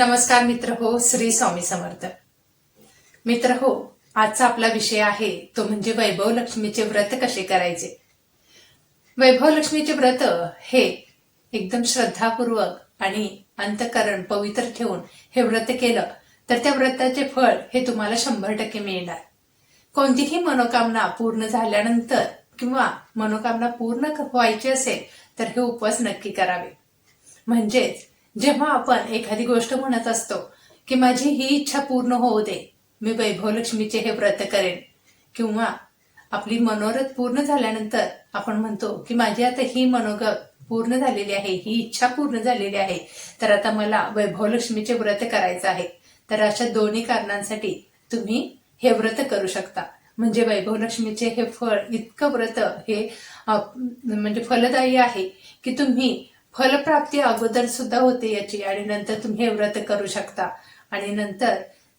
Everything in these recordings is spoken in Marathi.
नमस्कार मित्र हो श्री स्वामी समर्थ. मित्र हो आजचा आपला विषय आहे तो म्हणजे वैभव लक्ष्मीचे व्रत कसे करायचे? वैभव लक्ष्मीचे व्रत हे एकदम श्रद्धापूर्वक आणि अंतकरण पवित्र ठेवून हे व्रत केलं तर त्या व्रताचे फळ हे तुम्हाला शंभर टक्के मिळणार. कोणतीही मनोकामना पूर्ण झाल्यानंतर किंवा मनोकामना पूर्ण व्हायची असेल तर हे उपवास नक्की करावे. म्हणजेच जेव्हा आपण एखादी गोष्ट म्हणत असतो की माझी ही इच्छा पूर्ण होऊ दे मी वैभवलक्ष्मीचे हे व्रत करेन. किंवा आपली मनोरथ पूर्ण झाल्यानंतर आपण म्हणतो की माझी आता ही मनोगत पूर्ण झालेली आहे ही इच्छा पूर्ण झालेली आहे तर आता मला वैभवलक्ष्मीचे व्रत करायचं आहे. तर अशा दोन्ही कारणांसाठी तुम्ही हे व्रत करू शकता. म्हणजे वैभवलक्ष्मीचे हे फळ इतकं व्रत हे म्हणजे फलदायी आहे की तुम्ही फलप्राप्ती अगोदर सुद्धा होते याची आणि नंतर तुम्ही हे व्रत करू शकता. आणि नंतर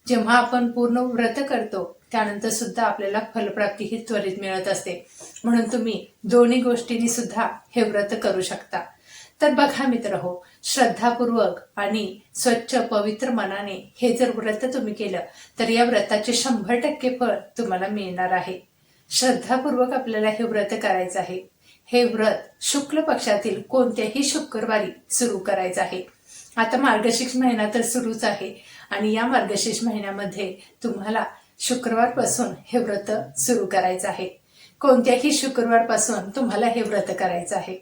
जेव्हा आपण पूर्ण व्रत करतो त्यानंतर सुद्धा आपल्याला फलप्राप्ती ही त्वरित मिळत असते. म्हणून तुम्ही दोन्ही गोष्टींनी सुद्धा हे व्रत करू शकता. तर बघा मित्र हो श्रद्धापूर्वक आणि स्वच्छ पवित्र मनाने हे जर व्रत तुम्ही केलं तर या व्रताचे शंभर टक्के फळ तुम्हाला मिळणार आहे. श्रद्धापूर्वक आपल्याला हे व्रत करायचं आहे. हे व्रत शुक्ल पक्षातील कोणत्याही शुक्रवारी सुरू करायचं आहे. आता मार्गशीर्ष महिना तर सुरूच आहे आणि या मार्गशीर्ष महिन्यामध्ये तुम्हाला शुक्रवारपासून हे व्रत सुरू करायचं आहे. कोणत्याही शुक्रवारपासून तुम्हाला हे व्रत करायचं आहे.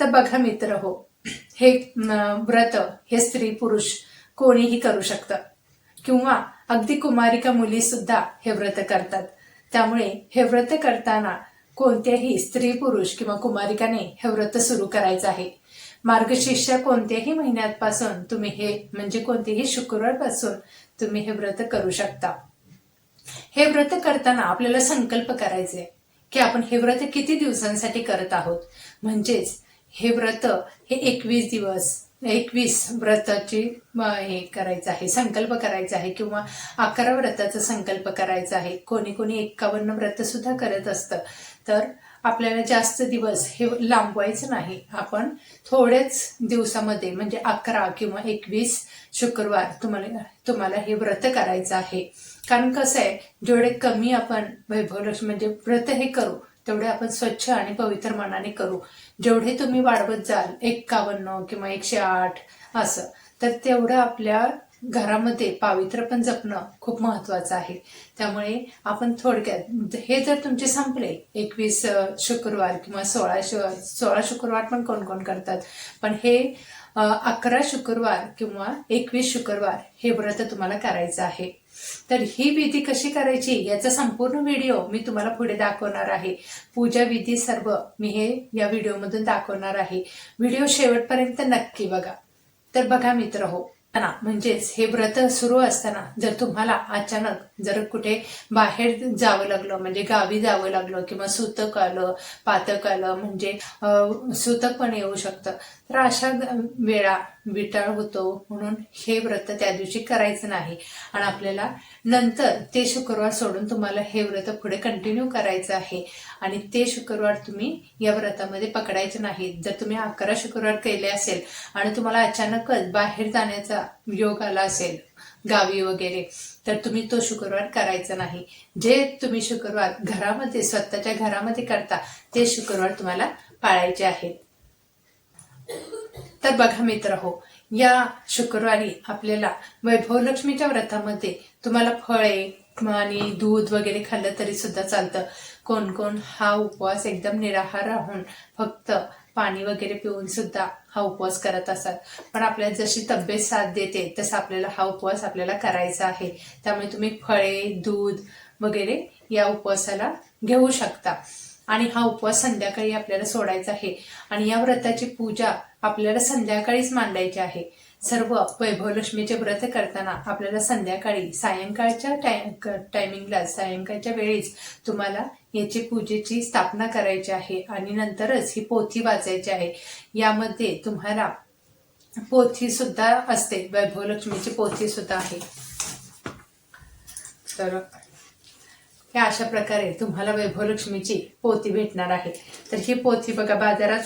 तर बघा मित्र हो हे व्रत हे स्त्री पुरुष कोणीही करू शकतं. किंवा अगदी कुमारिका मुली सुद्धा हे व्रत करतात. त्यामुळे हे व्रत करताना कोणत्याही स्त्री पुरुष किंवा कुमारिकाने हे व्रत सुरू करायचं आहे. मार्गशीर्षच्या कोणत्याही महिन्यापासून तुम्ही हे म्हणजे कोणतेही शुक्रवारपासून तुम्ही हे व्रत करू शकता. हे व्रत करताना आपल्याला संकल्प करायचे की आपण हे व्रत किती दिवसांसाठी करत आहोत. म्हणजेच हे व्रत हे एकवीस दिवस एकवीस व्रताची हे करायचं आहे संकल्प करायचा आहे किंवा अकरा व्रताचा संकल्प करायचा आहे. कोणी कोणी एक्कावन्न व्रत सुद्धा करत असतं. तर आपल्याला जास्त दिवस हे लांबवायचं नाही. आपण थोड्याच दिवसामध्ये म्हणजे अकरा किंवा एकवीस शुक्रवार तुम्हाला तुम्हाला हे व्रत करायचं आहे. कारण कसं आहे जेवढे कमी आपण वैभवलक्ष्मी म्हणजे व्रत हे करू तेवढे आपण स्वच्छ आणि पवित्र मनाने करू. जेवढे तुम्ही वाढवत जाल एक्कावन्न किंवा एकशे आठ असं तर तेवढं आपल्या घरामध्ये पावित्र्य पण जपणं खूप महत्वाचं आहे. त्यामुळे आपण थोडक्यात म्हणजे हे जर तुमचे संपले एकवीस शुक्रवार किंवा सोळा शु- सोळा शुक्रवार पण कोण कोण करतात पण हे अकरा शुक्रवार किंवा एकवीस शुक्रवार हे व्रत तुम्हाला करायचं आहे. तर ही विधी कशी करायची याचा संपूर्ण व्हिडिओ मी तुम्हाला पुढे दाखवणार आहे. पूजा विधी सर्व मी हे या व्हिडिओमधून दाखवणार आहे. व्हिडिओ शेवटपर्यंत नक्की बघा. तर बघा मित्र हो ना म्हणजेच हे व्रत सुरू असताना जर तुम्हाला अचानक जर कुठे बाहेर जावं लागलं म्हणजे गावी जावं लागलं किंवा सुतक आलं पातक आलं म्हणजे सुतक पण येऊ शकतं. तर अशा वेळा विटाळ होतो म्हणून हे व्रत त्या दिवशी करायचं नाही. आणि आपल्याला नंतर ते शुक्रवार सोडून तुम्हाला हे व्रत पुढे कंटिन्यू करायचं आहे. आणि ते शुक्रवार तुम्ही या व्रतामध्ये पकडायचे नाहीत. जर तुम्ही अकरा शुक्रवार केले असेल आणि तुम्हाला अचानकच बाहेर जाण्याचा योग आला असेल गावी वगैरे तर तुम्ही तो शुक्रवार करायचा नाही. जे तुम्ही शुक्रवार घरामध्ये स्वतःच्या घरामध्ये करता ते शुक्रवार तुम्हाला पाळायचे आहेत. तर बघा मित्र हो या शुक्रवारी आपल्याला वैभवलक्ष्मीच्या व्रतामध्ये तुम्हाला फळे आणि दूध वगैरे खाल्लं तरी सुद्धा चालतं. कोण कोण हा उपवास एकदम निराहार राहून फक्त पाणी वगैरे पिऊन सुद्धा हा उपवास करत असतात. पण आपल्याला जशी तब्येत साथ देते तसं आपल्याला हा उपवास आपल्याला करायचा आहे. त्यामुळे तुम्ही फळे दूध वगैरे या उपवासाला घेऊ शकता. आणि हा उपवास संध्याकाळी आपल्याला सोडायचा आहे. आणि या व्रताची पूजा आपल्याला संध्याकाळीच मांडायची आहे. सर्व वैभवलक्ष्मीचे व्रत करताना आपल्याला संध्याकाळी सायंकाळच्या टाइम टायमिंगला सायंकाळच्या वेळीच तुम्हाला याची पूजेची स्थापना करायची आहे. आणि नंतरच ही पोथी वाचायची आहे. यामध्ये तुम्हाला पोथी सुद्धा असते. वैभवलक्ष्मीची पोथी सुद्धा आहे. तर ह्या अशा प्रकारे तुम्हाला वैभवलक्ष्मीची पोथी भेटणार आहे. तर ही पोथी बघा बाजारात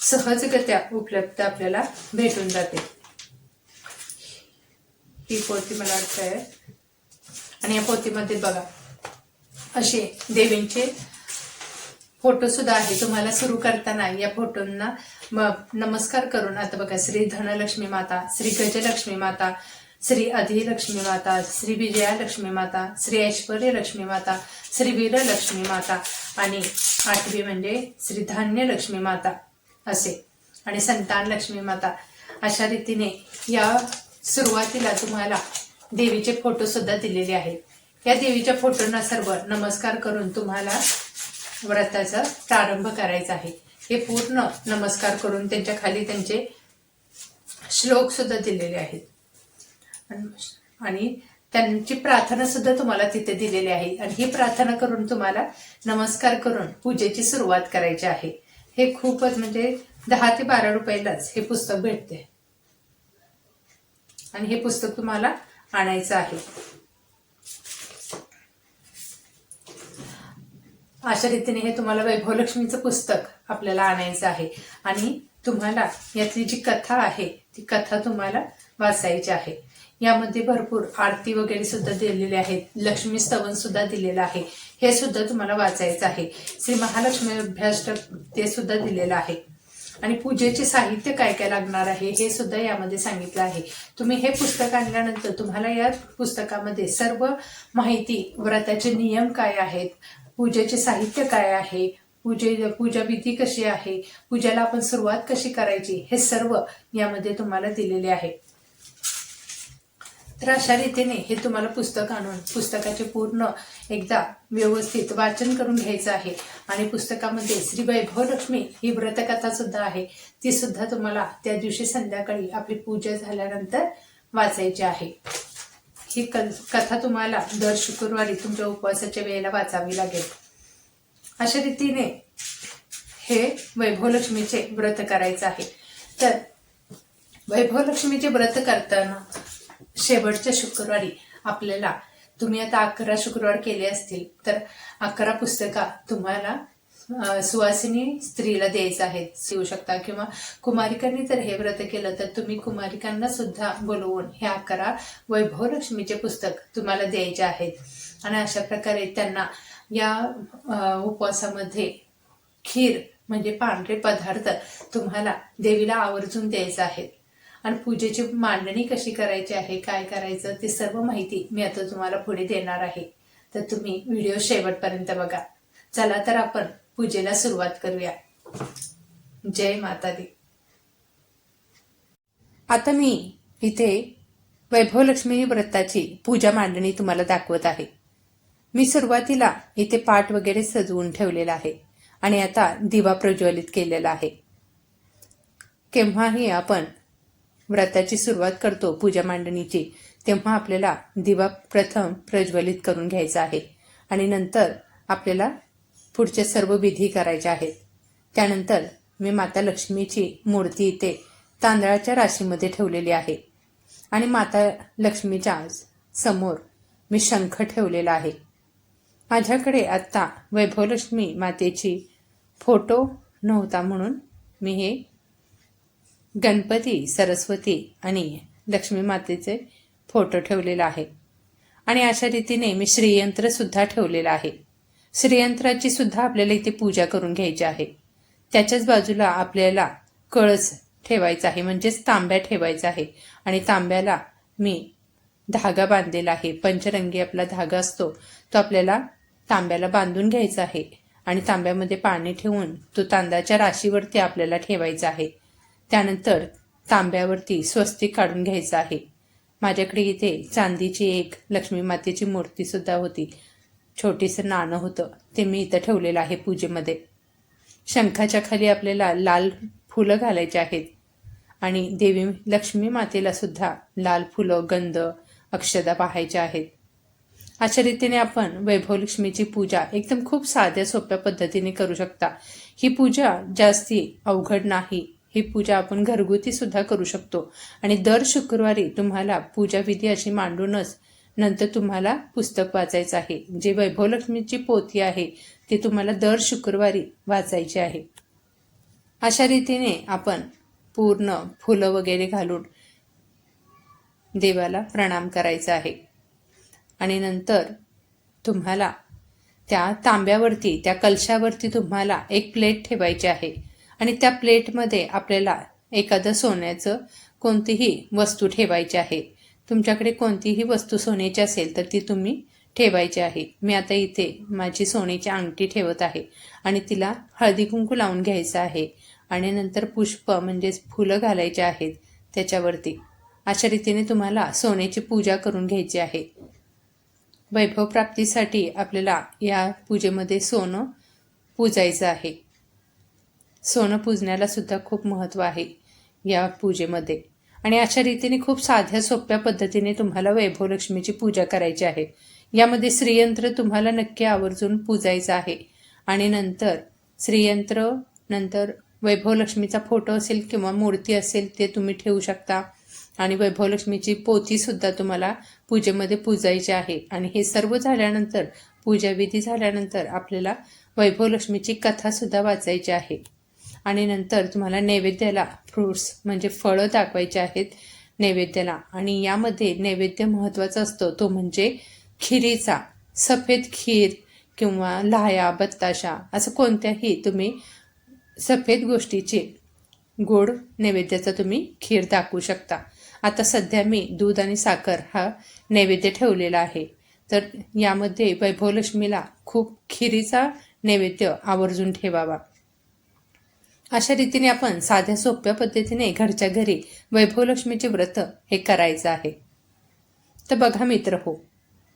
सहजगत्या उपलब्ध आपल्याला भेटून जाते. ही पोती मला वाटतंय. आणि या पोतीमध्ये बघा असे देवींचे फोटो सुद्धा आहे. तुम्हाला सुरू करताना या फोटोंना नमस्कार करून आता बघा श्री धनलक्ष्मी माता श्री गजलक्ष्मी माता श्री अधिलक्ष्मी माता श्री विजयालक्ष्मी माता श्री ऐश्वर्य लक्ष्मी माता श्री वीरलक्ष्मी माता आणि आठवी म्हणजे श्री धान्य लक्ष्मी माता असे आणि संतान लक्ष्मी माता. अशा रीतीने या सुरुवातीला तुम्हाला देवीचे फोटो सुद्धा दिलेले आहेत. या देवीच्या फोटोंना सर्व नमस्कार करून तुम्हाला व्रताचा प्रारंभ करायचा आहे. हे पूर्ण नमस्कार करून त्यांच्या खाली त्यांचे श्लोक सुद्धा दिलेले आहेत. आणि- त्यांची प्रार्थना सुद्धा तुम्हाला तिथे दिलेली आहे. आणि ही प्रार्थना करून तुम्हाला नमस्कार करून पूजेची सुरुवात करायची आहे. हे खूपच म्हणजे दहा ते बारा रुपयालाच हे पुस्तक भेटते. आणि हे पुस्तक तुम्हाला आणायचं आहे. अशा रीतीने हे तुम्हाला वैभवलक्ष्मीचं पुस्तक आपल्याला आणायचं आहे. आणि तुम्हाला यातली जी कथा आहे ती कथा तुम्हाला वाचायची आहे. यामध्ये भरपूर आरती वगैरे सुद्धा दिलेली आहेत. लक्ष्मी स्तवन सुद्धा दिलेलं आहे. हे सुद्धा तुम्हाला वाचायचं आहे. श्री महालक्ष्मी अभ्यासक ते सुद्धा दिलेलं आहे. आणि पूजेचे साहित्य काय काय लागणार आहे हे सुद्धा यामध्ये सांगितलं आहे. तुम्ही हे पुस्तक आणल्यानंतर तुम्हाला या पुस्तकामध्ये सर्व माहिती व्रताचे नियम काय आहेत पूजेचे साहित्य काय आहे पूजे पूजा विधी कशी आहे पूजेला आपण सुरुवात कशी करायची हे सर्व यामध्ये तुम्हाला दिलेले आहे. तर अशा रीतीने हे तुम्हाला पुस्तक आणून पुस्तकाचे पूर्ण एकदा व्यवस्थित वाचन करून घ्यायचं आहे. आणि पुस्तकामध्ये श्री वैभवलक्ष्मी ही व्रतकथा सुद्धा आहे. ती सुद्धा तुम्हाला त्या दिवशी संध्याकाळी आपली पूजा झाल्यानंतर वाचायची आहे. ही कथा तुम्हाला दर शुक्रवारी तुमच्या उपवासाच्या वेळेला वाचावी लागेल. अशा रीतीने हे वैभवलक्ष्मीचे व्रत करायचं आहे. तर वैभवलक्ष्मीचे व्रत करताना शेवटच्या शुक्रवारी आपल्याला तुम्ही आता अकरा शुक्रवार केले असतील तर अकरा पुस्तका तुम्हाला सुवासिनी स्त्रीला द्यायचं आहेत. येऊ शकता. किंवा कुमारिकांनी जर हे व्रत केलं तर तुम्ही कुमारिकांना सुद्धा बोलवून हे अकरा वैभवलक्ष्मीचे पुस्तक तुम्हाला द्यायचे आहेत. आणि अशा प्रकारे त्यांना या उपवासामध्ये खीर म्हणजे पांढरे पदार्थ तुम्हाला देवीला आवर्जून द्यायचं आहे आणि पूजेची मांडणी कशी करायची आहे काय करायचं ती सर्व माहिती मी आता तुम्हाला पुढे देणार आहे. तर तुम्ही व्हिडिओ शेवटपर्यंत बघा. चला तर आपण पूजेला सुरुवात करूया. जय माता दी आता मी इथे वैभवलक्ष्मी व्रताची पूजा मांडणी तुम्हाला दाखवत आहे. मी सुरुवातीला इथे पाठ वगैरे सजवून ठेवलेला आहे आणि आता दिवा प्रज्वलित केलेला आहे. केव्हाही आपण व्रताची सुरुवात करतो पूजा मांडणीची तेव्हा आपल्याला दिवा प्रथम प्रज्वलित करून घ्यायचा आहे आणि नंतर आपल्याला पुढच्या सर्व विधी करायच्या आहेत. त्यानंतर मी माता लक्ष्मीची मूर्ती इथे तांदळाच्या राशीमध्ये ठेवलेली आहे आणि माता लक्ष्मीच्या समोर मी शंख ठेवलेला आहे. माझ्याकडे आत्ता वैभवलक्ष्मी मातेची फोटो नव्हता म्हणून मी हे गणपती सरस्वती आणि लक्ष्मी मातेचे फोटो ठेवलेला आहे. आणि अशा रीतीने मी श्रीयंत्र सुद्धा ठेवलेलं आहे. श्रीयंत्राची सुद्धा आपल्याला इथे पूजा करून घ्यायची आहे. त्याच्याच बाजूला आपल्याला कळस ठेवायचा आहे म्हणजेच तांब्या ठेवायचा आहे. आणि तांब्याला मी धागा बांधलेला आहे. पंचरंगी आपला धागा असतो तो आपल्याला तांब्याला बांधून घ्यायचा आहे. आणि तांब्यामध्ये पाणी ठेवून तो तांदळाच्या राशीवरती आपल्याला ठेवायचा आहे. त्यानंतर तांब्यावरती स्वस्तिक काढून घ्यायचं आहे. माझ्याकडे इथे चांदीची एक लक्ष्मी मातेची मूर्तीसुद्धा होती. छोटीसं नाणं होतं. ते मी इथं ठेवलेलं आहे पूजेमध्ये. शंखाच्या खाली आपल्याला लाल फुलं घालायची आहेत. आणि देवी लक्ष्मी मातेला सुद्धा लाल फुलं गंध अक्षदा पाहायच्या आहेत. अशा रीतीने आपण वैभवलक्ष्मीची पूजा एकदम खूप साध्या सोप्या पद्धतीने करू शकता. ही पूजा जास्ती अवघड नाही. ही पूजा आपण घरगुती सुद्धा करू शकतो. आणि दर शुक्रवारी तुम्हाला पूजाविधी अशी मांडूनच नंतर तुम्हाला पुस्तक वाचायचं आहे. जे वैभवलक्ष्मीची पोथी आहे ती तुम्हाला दर शुक्रवारी वाचायची आहे. अशा रीतीने आपण पूर्ण फुलं वगैरे घालून देवाला प्रणाम करायचा आहे. आणि नंतर तुम्हाला त्या तांब्यावरती त्या कलशावरती तुम्हाला एक प्लेट ठेवायची आहे. आणि त्या प्लेटमध्ये आपल्याला एखादं सोन्याचं कोणतीही वस्तू ठेवायची आहे. तुमच्याकडे कोणतीही वस्तू सोन्याची असेल तर ती तुम्ही ठेवायची आहे. मी आता इथे माझी सोन्याची अंगठी ठेवत आहे आणि तिला हळदी कुंकू लावून घ्यायचं आहे आणि नंतर पुष्प म्हणजेच फुलं घालायचे आहेत त्याच्यावरती. अशा रीतीने तुम्हाला सोन्याची पूजा करून घ्यायची आहे. वैभव प्राप्तीसाठी आपल्याला या पूजेमध्ये सोनं पूजायचं आहे. सोनं पूजण्यालासुद्धा खूप महत्त्व आहे या पूजेमध्ये. आणि अशा रीतीने खूप साध्या सोप्या पद्धतीने तुम्हाला वैभवलक्ष्मीची पूजा करायची आहे. यामध्ये श्रीयंत्र तुम्हाला नक्की आवर्जून पूजायचं आहे. आणि नंतर श्रीयंत्र नंतर वैभवलक्ष्मीचा फोटो असेल किंवा मूर्ती असेल ते तुम्ही ठेवू शकता. आणि वैभवलक्ष्मीची पोथीसुद्धा तुम्हाला पूजेमध्ये पूजायची आहे. आणि हे सर्व झाल्यानंतर पूजाविधी झाल्यानंतर आपल्याला वैभवलक्ष्मीची कथासुद्धा वाचायची आहे. आणि नंतर तुम्हाला नैवेद्याला फ्रूट्स म्हणजे फळं दाखवायचे आहेत नैवेद्याला. आणि यामध्ये नैवेद्य महत्त्वाचा असतो. तो म्हणजे खिरीचा सफेद खीर किंवा लाह्या बत्ताशा असं कोणत्याही तुम्ही सफेद गोष्टीचे गोड नैवेद्याचा तुम्ही खीर दाखवू शकता. आता सध्या मी दूध आणि साखर हा नैवेद्य ठेवलेला आहे. तर यामध्ये वैभवलक्ष्मीला खूप खिरीचा नैवेद्य आवर्जून ठेवावा. अशा रीतीने आपण साध्या सोप्या पद्धतीने घरच्या घरी वैभवलक्ष्मीचे व्रत हे करायचं आहे. तर बघा मित्र हो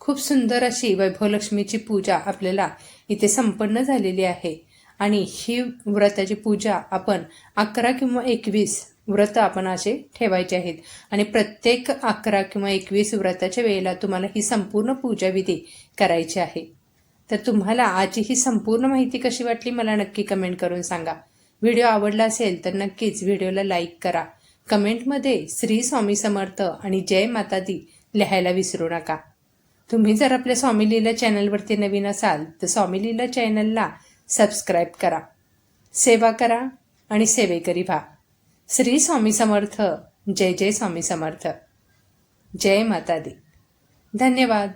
खूप सुंदर अशी वैभवलक्ष्मीची पूजा आपल्याला इथे संपन्न झालेली आहे. आणि ही व्रताची पूजा आपण अकरा किंवा एकवीस व्रत आपण असे ठेवायचे आहेत. आणि प्रत्येक अकरा किंवा एकवीस व्रताच्या वेळेला तुम्हाला ही संपूर्ण पूजाविधी करायची आहे. तर तुम्हाला आजची ही संपूर्ण माहिती कशी वाटली मला नक्की कमेंट करून सांगा. व्हिडिओ आवडला असेल तर नक्कीच व्हिडिओला लाईक करा. कमेंटमध्ये श्री स्वामी समर्थ आणि जय माता दी लिहायला विसरू नका. तुम्ही जर आपल्या स्वामी लीला चॅनलवरती नवीन असाल तर स्वामी लीला चॅनलला सबस्क्राईब करा. सेवा करा आणि सेवेकरी व्हा. श्री स्वामी समर्थ. जय जय स्वामी समर्थ. जय माता दी धन्यवाद.